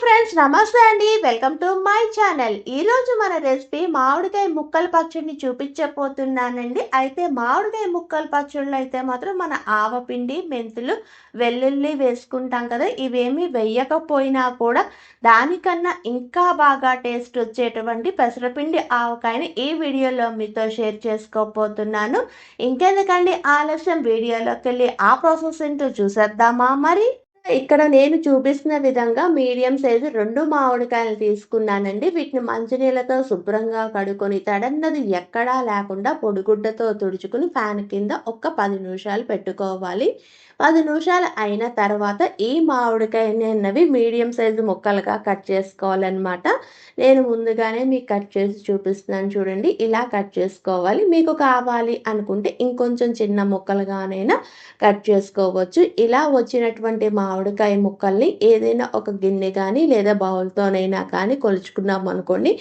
Friends నమస్తే అండి. Welcome to my channel. ఈరోజు మన రెసిపీ మామిడికాయ ముక్కల పచ్చడిని చూపించబోతున్నానండి. అయితే మామిడికాయ ముక్కల పచ్చడిలో అయితే మాత్రం మన ఆవపిండి మెంతులు వెల్లుల్లి వేసుకుంటాం కదా. ఇవేమి వేయకపోయినా కూడా దానికన్నా ఇంకా బాగా టేస్ట్ వచ్చేటువంటి పెసరపిండి ఆవకాయని ఈ వీడియోలో మీతో షేర్ చేసుకోబోతున్నాను. ఇంకెందుకండి ఆలస్యం? వీడియోలోకి వెళ్ళి ఆ ప్రాసెస్ ఏంటో చూసేద్దామా మరి? ఇక్కడ నేను చూపిస్తున్న విధంగా మీడియం సైజు రెండు మామిడికాయలు తీసుకున్నానండి. వీటిని మంచినీళ్ళతో శుభ్రంగా కడుక్కొని తడన్నది ఎక్కడా లేకుండా పొడిగుడ్డతో తుడుచుకుని ఫ్యాన్ కింద ఒక్క పది నిమిషాలు పెట్టుకోవాలి. పది నిమిషాలు అయిన తర్వాత ఈ మామిడికాయనవి మీడియం సైజు ముక్కలుగా కట్ చేసుకోవాలన్నమాట. నేను ముందుగానే మీకు కట్ చేసి చూపిస్తున్నాను చూడండి. ఇలా కట్ చేసుకోవాలి. మీకు కావాలి అనుకుంటే ఇంకొంచెం చిన్న ముక్కలుగానైనా కట్ చేసుకోవచ్చు. ఇలా వచ్చినటువంటి మామిడికాయ ముక్కల్ని ఏదైనా ఒక గిన్నె కానీ లేదా బౌల్తోనైనా కానీ కొలుచుకున్నాం అనుకోండి.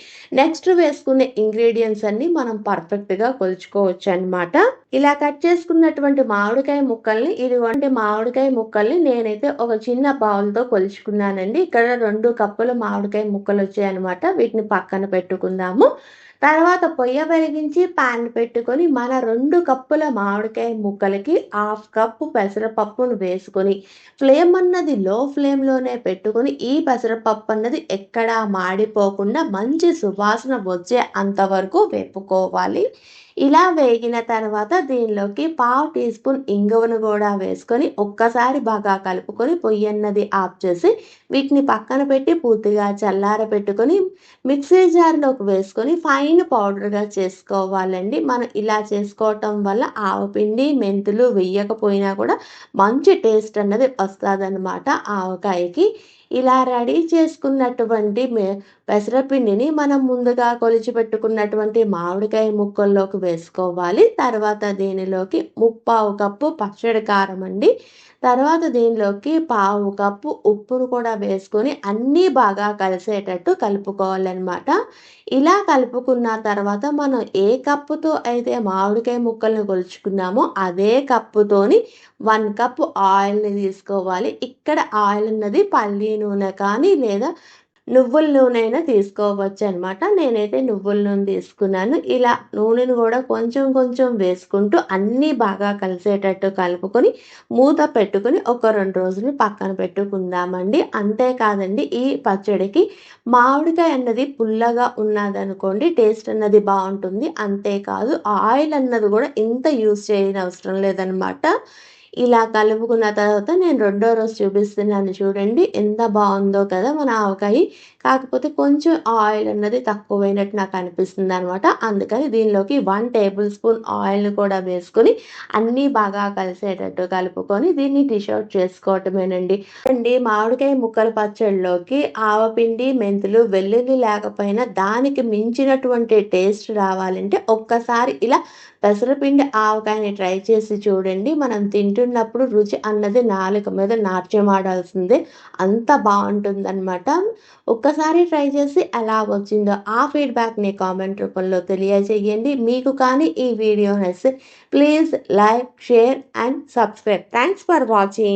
నెక్స్ట్ వేసుకునే ఇంగ్రీడియంట్స్ అన్ని మనం పర్ఫెక్ట్గా కొలుచుకోవచ్చు అనమాట ఇలా కట్ చేసుకున్నటువంటి మామిడికాయ ముక్కల్ని అంటే మామిడికాయ ముక్కల్ని నేనైతే ఒక చిన్న బౌల్తో కొలుచుకున్నానండి. ఇక్కడ రెండు కప్పుల మామిడికాయ ముక్కలు వచ్చాయన్నమాట వీటిని పక్కన పెట్టుకుందాము. తర్వాత పొయ్య వెలిగించి పాన్ పెట్టుకొని మన రెండు కప్పుల మామిడికాయ ముక్కలకి హాఫ్ కప్పు పెసరపప్పును వేసుకొని ఫ్లేమ్ అన్నది లో ఫ్లేమ్లోనే పెట్టుకొని ఈ పెసరపప్పు అన్నది ఎక్కడా మాడిపోకుండా మంచి సువాసన వచ్చే అంతవరకు వేపుకోవాలి. ఇలా వేగిన తర్వాత దీనిలోకి పావు టీ స్పూన్ ఇంగువను కూడా వేసుకొని ఒక్కసారి బాగా కలుపుకొని పొయ్యి అన్నది ఆఫ్ చేసి వీటిని పక్కన పెట్టి పూర్తిగా చల్లార పెట్టుకొని మిక్సీ జార్లోకి వేసుకొని ఫైన్ పౌడర్గా చేసుకోవాలండి. మనం ఇలా చేసుకోవటం వల్ల ఆవపిండి మెంతులు వేయకపోయినా కూడా మంచి టేస్ట్ అన్నది వస్తుందన్నమాట ఆవకాయకి. ఇలా రెడీ చేసుకున్నటువంటి పెసరపిండిని మనం ముందుగా కొలిచి పెట్టుకున్నటువంటి మామిడికాయ ముక్కల్లోకి వేసుకోవాలి. తర్వాత దీనిలోకి ముప్పావు కప్పు పచ్చడి కారం అండి. తర్వాత దీనిలోకి పావు కప్పు ఉప్పును కూడా వేసుకొని అన్నీ బాగా కలిసేటట్టు కలుపుకోవాలన్నమాట. ఇలా కలుపుకున్న తర్వాత మనం ఏ కప్పుతో అయితే మామిడికాయ ముక్కల్ని కొలుచుకున్నామో అదే కప్పుతోని వన్ కప్ ఆయిల్ని తీసుకోవాలి. ఇక్కడ ఆయిల్ ఉన్నది పల్లి నూనె కానీ లేదా నువ్వుల నూనె అయినా తీసుకోవచ్చు అనమాట నేనైతే నువ్వుల నూనె తీసుకున్నాను. ఇలా నూనెను కూడా కొంచెం కొంచెం వేసుకుంటూ అన్నీ బాగా కలిసేటట్టు కలుపుకొని మూత పెట్టుకుని ఒక రెండు రోజులు పక్కన పెట్టుకుందామండి. అంతేకాదండి ఈ పచ్చడికి మామిడికాయ అన్నది పుల్లగా ఉన్నదనుకోండి టేస్ట్ అన్నది బాగుంటుంది. అంతేకాదు ఆయిల్ అన్నది కూడా ఇంత యూస్ చేయని అవసరం లేదనమాట ఇలా కలుపుకున్న తర్వాత నేను రెండో రోజు చూపిస్తున్నాను చూడండి ఎంత బాగుందో కదా మన ఆవకాయ. కాకపోతే కొంచెం ఆయిల్ అన్నది తక్కువైనట్టు నాకు అనిపిస్తుంది అనమాట అందుకని దీనిలోకి వన్ టేబుల్ స్పూన్ ఆయిల్ని కూడా వేసుకొని అన్నీ బాగా కలిసేటట్టు కలుపుకొని దీన్ని డిష్ అవుట్ చేసుకోవటమేనండి. అండి మామిడికాయ ముక్కల పచ్చడిలోకి ఆవపిండి మెంతులు వెల్లుల్లి లేకపోయినా దానికి మించినటువంటి టేస్ట్ రావాలంటే ఒక్కసారి ఇలా పెసరపిండి ఆవకాయని ట్రై చేసి చూడండి. మనం తింటూ తింటున్నప్పుడు రుచి అన్నది నాలుక మీద నాట్యం ఆడాల్సిందే. అంత బాగుంటుందన్నమాట. ఒక్కసారి ట్రై చేసి ఎలా వచ్చిందో ఆ ఫీడ్బ్యాక్ని కామెంట్ రూపంలో తెలియజేయండి. మీకు కానీ ఈ వీడియో నచ్చితే please like share and subscribe. Thanks for watching